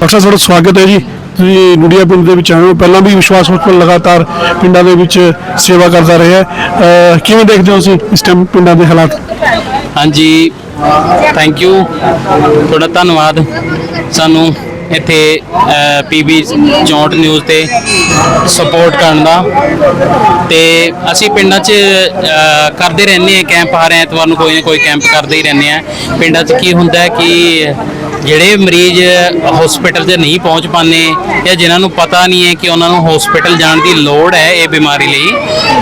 Doctor ਸਾਹਿਬ, ਤੁਹਾਡਾ ਸਵਾਗਤ ਹੈ ਜੀ। ਤੁਸੀਂ ਨੁੜੀਆ ਪਿੰਡ ਦੇ ਵਿੱਚ ਆਏ ਹੋ। ਪਹਿਲਾਂ ਵੀ ਵਿਸ਼ਵਾਸ ਹਸਪਤਾਲ ਲਗਾਤਾਰ ਪਿੰਡਾਂ ਦੇ ਵਿੱਚ ਸੇਵਾ ਕਰਦਾ ਰਿਹਾ ਹੈ। ਕਿਵੇਂ ਦੇਖਦੇ ਹੋ ਤੁਸੀਂ ਇਸ ਟਾਈਮ ਪਿੰਡਾਂ ਦੇ ਹਾਲਾਤ? ਹਾਂਜੀ ਥੈਂਕ ਯੂ ਤੁਹਾਡਾ ਧੰਨਵਾਦ। ਸਾਨੂੰ ਇੱਥੇ ਪੀਬੀ 64 ਨਿਊਜ਼ ਤੇ ਸਪੋਰਟ ਕਰਨ ਦਾ। ਤੇ ਅਸੀਂ ਪਿੰਡਾਂ 'ਚ ਕਰਦੇ ਰਹਿੰਦੇ ਆ ਕੈਂਪ ਹਰ ਐਤਵਾਰ ਨੂੰ ਕੋਈ ਨਾ ਕੋਈ ਕੈਂਪ ਕਰਦੇ ਹੀ ਰਹਿੰਦੇ ਆ ਪਿੰਡਾਂ 'ਚ ਕੀ ਹੁੰਦਾ ਕਿ ਜਿਹੜੇ ਮਰੀਜ਼ ਹਸਪੀਟਲ 'ਚ ਨਹੀਂ ਪਹੁੰਚ ਪਾਉਂਦੇ ਜਾਂ ਜਿਨ੍ਹਾਂ ਨੂੰ ਪਤਾ ਨਹੀਂ ਹੈ ਕਿ ਉਹਨਾਂ ਨੂੰ ਹਸਪੀਟਲ ਜਾਣ ਦੀ ਲੋੜ ਹੈ ਇਹ ਬਿਮਾਰੀ ਲਈ,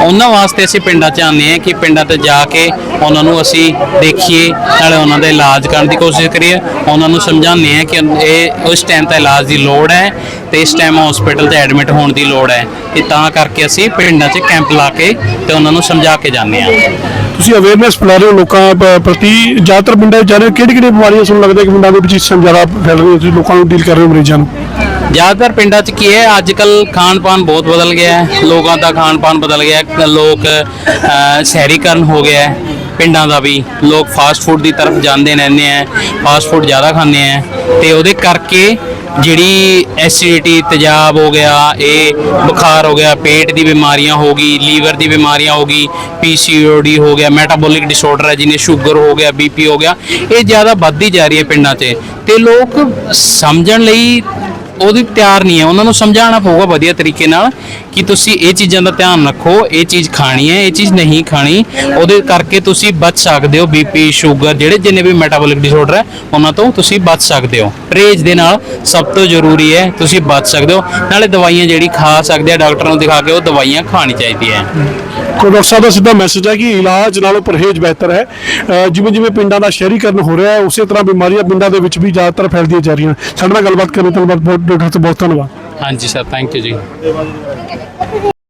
ਉਹਨਾਂ ਵਾਸਤੇ ਅਸੀਂ ਪਿੰਡਾਂ 'ਚ ਆਉਂਦੇ ਹਾਂ ਕਿ ਪਿੰਡਾਂ ਤੇ ਜਾ ਕੇ ਉਹਨਾਂ ਨੂੰ ਅਸੀਂ ਦੇਖੀਏ, ਨਾਲੇ ਉਹਨਾਂ ਦਾ ਇਲਾਜ ਕਰਨ ਦੀ ਕੋਸ਼ਿਸ਼ ਕਰੀਏ। ਉਹਨਾਂ ਨੂੰ ਸਮਝਾਉਂਦੇ ਹਾਂ ਕਿ ਇਹ ਉਸ ਟਾਈਮ ਤਾਂ ਇਲਾਜ ਦੀ ਲੋੜ ਹੈ ਤੇ ਇਸ ਟਾਈਮ ਹਸਪੀਟਲ 'ਤੇ ਐਡਮਿਟ ਹੋਣ ਦੀ ਲੋੜ ਹੈ। ਤੇ ਤਾਂ ਕਰਕੇ ਅਸੀਂ ਪਿੰਡਾਂ 'ਚ ਕੈਂਪ ਲਾ ਕੇ ਤੇ ਉਹਨਾਂ ਨੂੰ ਸਮਝਾ ਕੇ ਜਾਂਦੇ ਹਾਂ। ਤੁਸੀਂ ਅਵੇਅਰਨੈਸ ਫੈਲਾ ਰਹੇ ਹੋ ਲੋਕਾਂ ਪ- ਪ੍ਰਤੀ ਜ਼ਿਆਦਾਤਰ ਪਿੰਡਾਂ ਵਿੱਚ ਜਾ ਰਹੇ ਕਿਹੜੀ ਕਿਹੜੀ ਬਿਮਾਰੀਆਂ ਤੁਹਾਨੂੰ ਲੱਗਦਾ ਕਿ ਪਿੰਡਾਂ ਦੇ ਵਿੱਚ ਇਸ ਟਾਈਮ ਜ਼ਿਆਦਾ ਫੈਲ ਰਹੀਆਂ ਤੁਸੀਂ ਲੋਕਾਂ ਨੂੰ ਡੀਲ ਕਰ ਰਹੇ ਹੋ ਮਰੀਜ਼ਾਂ ਨੂੰ? ਜ਼ਿਆਦਾਤਰ ਪਿੰਡਾਂ 'ਚ ਕੀ ਹੈ ਅੱਜ ਕੱਲ ਖਾਣ ਪਾਨ ਬਹੁਤ ਬਦਲ ਗਿਆ ਹੈ ਲੋਕਾਂ ਦਾ ਖਾਣ ਪਾਣ ਬਦਲ ਗਿਆ ਹੈ ਲੋਕ ਅਹ, ਸ਼ਹਿਰੀਕਰਨ ਹੋ ਗਿਆ ਹੈ ਪਿੰਡਾਂ ਦਾ ਵੀ ਲੋਕ ਫਾਸਟ ਫੂਡ ਦੀ ਤਰਫ ਜਾਂਦੇ ਰਹਿੰਦੇ ਆ ਫਾਸਟ ਫੂਡ ਜ਼ਿਆਦਾ ਖਾਂਦੇ ਆ ਤੇ ਉਹਦੇ ਕਰਕੇ ਜਿਹੜੀ ਐਸਿਡਿਟੀ ਤੇਜ਼ਾਬ ਹੋ ਗਿਆ, ਇਹ ਬੁਖਾਰ ਹੋ ਗਿਆ, ਪੇਟ ਦੀ ਬਿਮਾਰੀਆਂ ਹੋ ਗਈ, ਲੀਵਰ ਦੀ ਬਿਮਾਰੀਆਂ ਹੋ ਗਈ ਪੀਸੀਓਡੀ ਹੋ ਗਿਆ ਮੈਟਾਬੋਲਿਕ ਡਿਸਆਰਡਰ ਹੈ ਜਿਹਨੇ ਸ਼ੂਗਰ ਹੋ ਗਿਆ ਬੀਪੀ ਹੋ ਗਿਆ, ਇਹ ਜ਼ਿਆਦਾ ਵੱਧਦੀ ਜਾ ਰਹੀ ਹੈ ਪਿੰਡਾਂ 'ਚ ਤੇ ਲੋਕ ਸਮਝਣ ਲਈ ਉਹਦੀ ਤਿਆਰ ਨਹੀਂ ਹੈ। ਉਹਨਾਂ ਨੂੰ ਸਮਝਾਉਣਾ ਪਊਗਾ ਵਧੀਆ ਤਰੀਕੇ ਨਾਲ ਕਿ ਤੁਸੀਂ ਇਹ ਚੀਜ਼ਾਂ ਦਾ ਧਿਆਨ ਰੱਖੋ, ਇਹ ਚੀਜ਼ ਖਾਣੀ ਹੈ, ਇਹ ਚੀਜ਼ ਨਹੀਂ ਖਾਣੀ। ਉਹਦੇ ਕਰਕੇ ਤੁਸੀਂ ਬਚ ਸਕਦੇ ਹੋ ਬੀਪੀ ਸ਼ੂਗਰ, ਜਿਹੜੇ ਜਿੰਨੇ ਵੀ ਮੈਟਾਬੋਲਿਕ ਡਿਸਆਰਡਰ ਹੈ, ਉਹਨਾਂ ਤੋਂ ਤੁਸੀਂ ਬਚ ਸਕਦੇ ਹੋ। ਪਰਹੇਜ਼ ਦੇ ਨਾਲ ਸਭ ਤੋਂ ਜ਼ਰੂਰੀ ਹੈ ਤੁਸੀਂ ਬਚ ਸਕਦੇ ਹੋ। ਨਾਲੇ ਦਵਾਈਆਂ ਜਿਹੜੀ ਖਾ ਸਕਦੇ ਆ, ਡਾਕਟਰ ਨੂੰ ਦਿਖਾ ਕੇ ਉਹ ਦਵਾਈਆਂ ਖਾਣੀ ਚਾਹੀਦੀ ਹੈ। ਕੋ ਡਾਕਟਰ ਸਾਹਿਬ ਦਾ ਸਿੱਧਾ ਮੈਸੇਜ ਹੈ ਕਿ ਇਲਾਜ ਨਾਲੋਂ ਪਰਹੇਜ਼ ਬਿਹਤਰ ਹੈ। ਜਿਵੇਂ ਜਿਵੇਂ ਪਿੰਡਾਂ ਦਾ ਸ਼ਹਿਰੀਕਰਨ ਹੋ ਰਿਹਾ ਹੈ, ਉਸੇ ਤਰ੍ਹਾਂ ਬਿਮਾਰੀਆਂ ਪਿੰਡਾਂ ਦੇ ਵਿੱਚ ਵੀ ਜ਼ਿਆਦਾਤਰ ਫੈਲਦੀਆਂ ਜਾ ਰਹੀਆਂ। ਸਾਡੇ ਨਾਲ ਗੱਲਬਾਤ ਕਰਨ ਤੋਂ ਬਹੁਤ ਡਾਕਟਰ ਸਾਹਿਬ, ਬਹੁਤ ਧੰਨਵਾਦ। ਹਾਂਜੀ ਸਰ ਥੈਂਕ ਯੂ ਜੀ।